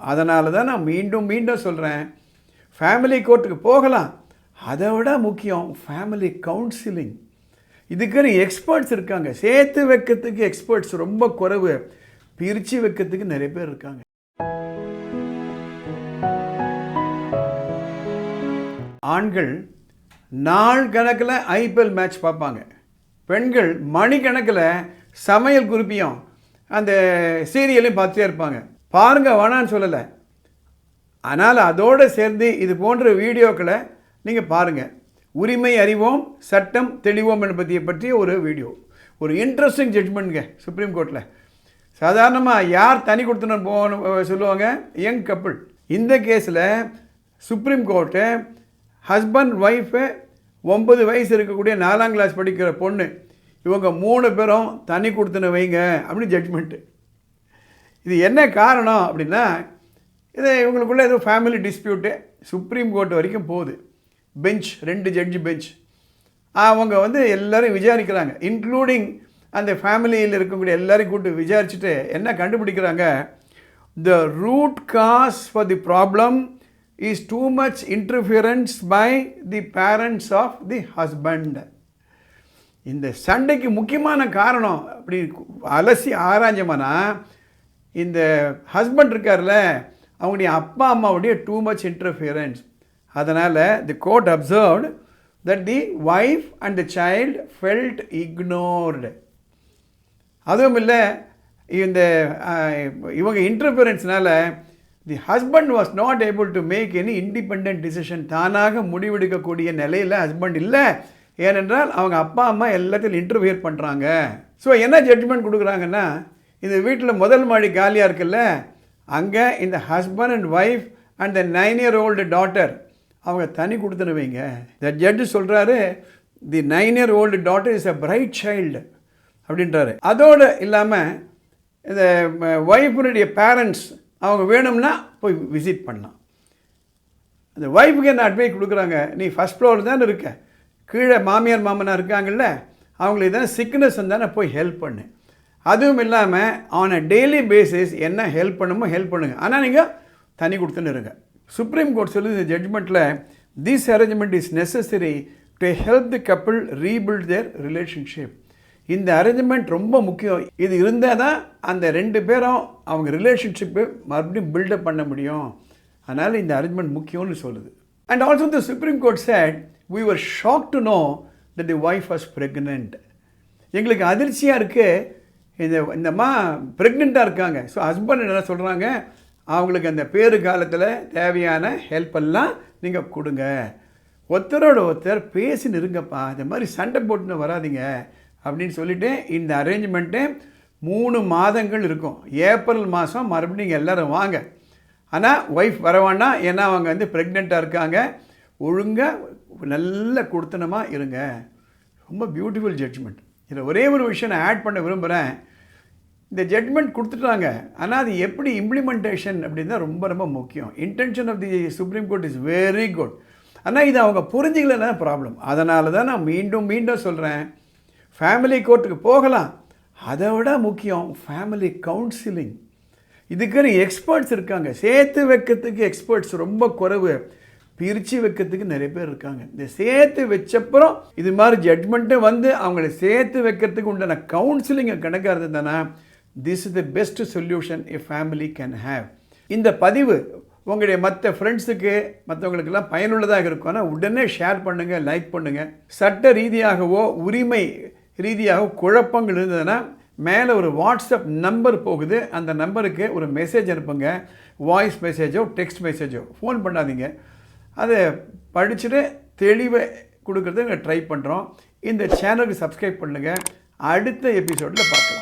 அதனால தான் நான் மீண்டும் மீண்டும் சொல்கிறேன் ஃபேமிலி கோர்ட்டுக்கு போகலாம். அதை விட முக்கியம் ஃபேமிலி கவுன்சிலிங் இதுக்குன்னு எக்ஸ்பர்ட்ஸ் இருக்காங்க. சேர்த்து வைக்கிறதுக்கு எக்ஸ்பர்ட்ஸ் ரொம்ப குறைவு. பிரித்து வைக்கிறதுக்கு நிறைய பேர் இருக்காங்க. ஆண்கள் நாள் கணக்கில் ஐபிஎல் மேட்ச் பார்ப்பாங்க. பெண்கள் மணிக்கணக்கில் சமையல் குறிப்பியும். அந்த சீரியலையும் பார்த்துட்டே இருப்பாங்க. பாருங்க வேணான்னு சொல்லலை. ஆனால் அதோடு சேர்ந்து இது போன்ற வீடியோக்களை நீங்கள் பாருங்கள் உரிமை அறிவோம் சட்டம் தெளிவோம் என்பதை பற்றிய ஒரு வீடியோ. ஒரு இன்ட்ரெஸ்டிங் ஜட்மெண்ட்ங்க சுப்ரீம் கோர்ட்டில் சாதாரணமாக யார் தனி கொடுத்தணும் போகணும் சொல்லுவாங்க? யங் கப்பிள் இந்த கேஸில் சுப்ரீம் கோர்ட்டு ஹஸ்பண்ட் ஒய்ஃபு ஒன்பது வயசு இருக்கக்கூடிய நாலாம் கிளாஸ் படிக்கிற பொண்ணு இவங்க மூணு பேரும் தனி கொடுத்துன வைங்க அப்படின்னு ஜட்மெண்ட்டு இது என்ன காரணம் அப்படின்னா இது இவங்களுக்குள்ள ஏதோ ஃபேமிலி டிஸ்பியூட்டு சுப்ரீம் கோர்ட் வரைக்கும் போகுது. பெஞ்ச் ரெண்டு ஜட்ஜி பெஞ்ச் அவங்க வந்து எல்லோரும் விசாரிக்கிறாங்க. இன்க்ளூடிங் அந்த ஃபேமிலியில் இருக்கக்கூடிய எல்லோரையும் கூப்பிட்டு விசாரிச்சுட்டு என்ன கண்டுபிடிக்கிறாங்க? The root cause for the problem is too much interference by the parents of the husband இந்த சண்டைக்கு முக்கியமான காரணம் அப்படி அலசி ஆராய்ஞ்சோம்னா இந்த ஹஸ்பண்ட் இருக்கார்ல அவங்களுடைய அப்பா அம்மாவுடைய டூ மச் இன்டர்ஃபியரன்ஸ் அதனால் the court observed that the wife and the child felt ignored அதுவும் இல்லை இந்த இவங்க இன்டர்ஃபியரன்ஸ்னால் the husband was not able to make any independent decision தானாக முடிவெடுக்கக்கூடிய நிலையில் ஹஸ்பண்ட் இல்லை. ஏனென்றால் அவங்க அப்பா அம்மா எல்லாத்தையும் இன்டர்ஃபியர் பண்ணுறாங்க ஸோ என்ன ஜட்ஜ்மெண்ட் கொடுக்குறாங்கன்னா இந்த வீட்டில் முதல் மாடி காலியாக இருக்குல்ல அங்கே இந்த husband and wife and the nine year old daughter அவங்க தனி கொடுத்துருவீங்க. த ஜட்ஜு சொல்கிறாரு the nine year old daughter is a bright child அப்படின்றாரு. அதோடு இல்லாமல் இந்த ஒய்ஃபினுடைய பேரண்ட்ஸ் அவங்க வேணும்னா போய் விசிட் பண்ணலாம். அந்த ஒய்ஃபுக்கு என்ன அட்வைஸ் கொடுக்குறாங்க? நீ ஃபஸ்ட் ஃப்ளோர் தானே இருக்க. கீழே மாமியார் மாமனார் இருக்காங்கல்ல அவங்களுக்கு தானே சிக்னஸ் தானே போய் ஹெல்ப் பண்ணு. அதுவும் இல்லாமல் ஆன் அ டெய்லி பேசிஸ் என்ன ஹெல்ப் பண்ணுமோ ஹெல்ப் பண்ணுங்க. ஆனால் நீங்கள் தனி கொடுத்துன்னு இருங்க. சுப்ரீம் கோர்ட் சொல்லி இந்த ஜட்ஜ்மெண்ட்டில் this arrangement is necessary to help the couple rebuild their relationship இந்த அரேஞ்ச்மெண்ட் ரொம்ப முக்கியம். இது இருந்தால் தான் அந்த ரெண்டு பேரும் அவங்க ரிலேஷன்ஷிப்பு மறுபடியும் பில்டப் பண்ண முடியும். அதனால் இந்த அரேஞ்ச்மெண்ட் முக்கியம்னு சொல்லுது. And also the supreme court said we were shocked to know that the wife was pregnant எங்களுக்கு அதிர்ச்சியாக இருக்குது இந்த இந்தம்மா ப்ரெக்னெண்ட்டாக இருக்காங்க. ஸோ ஹஸ்பண்ட் என்ன சொல்கிறாங்க அவங்களுக்கு அந்த பேறு காலத்தில் தேவையான ஹெல்ப் எல்லாம் நீங்கள் கொடுங்க. ஒருத்தரோட ஒருத்தர் பேசின்னு இருங்கப்பா இந்த மாதிரி சண்டை போட்டுன்னு வராதீங்க அப்படின்னு சொல்லிவிட்டு இந்த அரேஞ்ச்மெண்ட்டு மூணு மாதங்கள் இருக்கும். ஏப்ரல் மாதம் மறுபடியும் நீங்கள் எல்லோரும் வாங்க. ஆனால் ஒய்ஃப் வரவானா ஏன்னா அவங்க வந்து ப்ரெக்னெண்ட்டாக இருக்காங்க. ஒழுங்காக நல்ல கொடுத்தனமாக இருங்க. ரொம்ப பியூட்டிஃபுல் ஜட்ஜ்மெண்ட் இதில் ஒரே ஒரு விஷயம் நான் ஆட் பண்ண விரும்புகிறேன் இந்த ஜட்மெண்ட் கொடுத்துட்டாங்க. ஆனால் அது எப்படி இம்ப்ளிமெண்டேஷன் அப்படின்னு தான் ரொம்ப ரொம்ப முக்கியம். Intention of the supreme court is very good ஆனால் இது அவங்க புரிஞ்சிக்கலன்னா ப்ராப்ளம் அதனால தான் நான் மீண்டும் மீண்டும் சொல்கிறேன் ஃபேமிலி கோர்ட்டுக்கு போகலாம். அதை விட முக்கியம் ஃபேமிலி கவுன்சிலிங் இதுக்குன்னு எக்ஸ்பர்ட்ஸ் இருக்காங்க. சேர்த்து வைக்கிறதுக்கு எக்ஸ்பர்ட்ஸ் ரொம்ப குறைவு. பிரித்து வைக்கிறதுக்கு நிறைய பேர் இருக்காங்க. இந்த சேர்த்து வச்சப்புறம் இது மாதிரி ஜட்மெண்ட்டு வந்து அவங்கள சேர்த்து வைக்கிறதுக்கு உண்டான கவுன்சிலிங்கை கணக்காக இருந்ததுன்னா this is the best solution a family can have இந்த பதிவு உங்களுடைய மற்ற ஃப்ரெண்ட்ஸுக்கு மற்றவங்களுக்கெல்லாம் பயனுள்ளதாக இருக்கும். ஆனால் உடனே ஷேர் பண்ணுங்கள் லைக் பண்ணுங்கள் சட்ட ரீதியாகவோ உரிமை ரீதியாகவோ குழப்பங்கள் இருந்ததுன்னா மேலே ஒரு வாட்ஸ்அப் நம்பர் போகுது. அந்த நம்பருக்கு ஒரு மெசேஜ் அனுப்புங்க. வாய்ஸ் மெசேஜோ டெக்ஸ்ட் மெசேஜோ ஃபோன் பண்ணாதீங்க. அதை படிச்சுட்டு தெளிவை கொடுக்குறது நாங்கள் ட்ரை பண்ணுறோம் இந்த சேனலுக்கு சப்ஸ்கிரைப் பண்ணுங்கள் அடுத்த எபிசோடில் பார்க்கலாம்.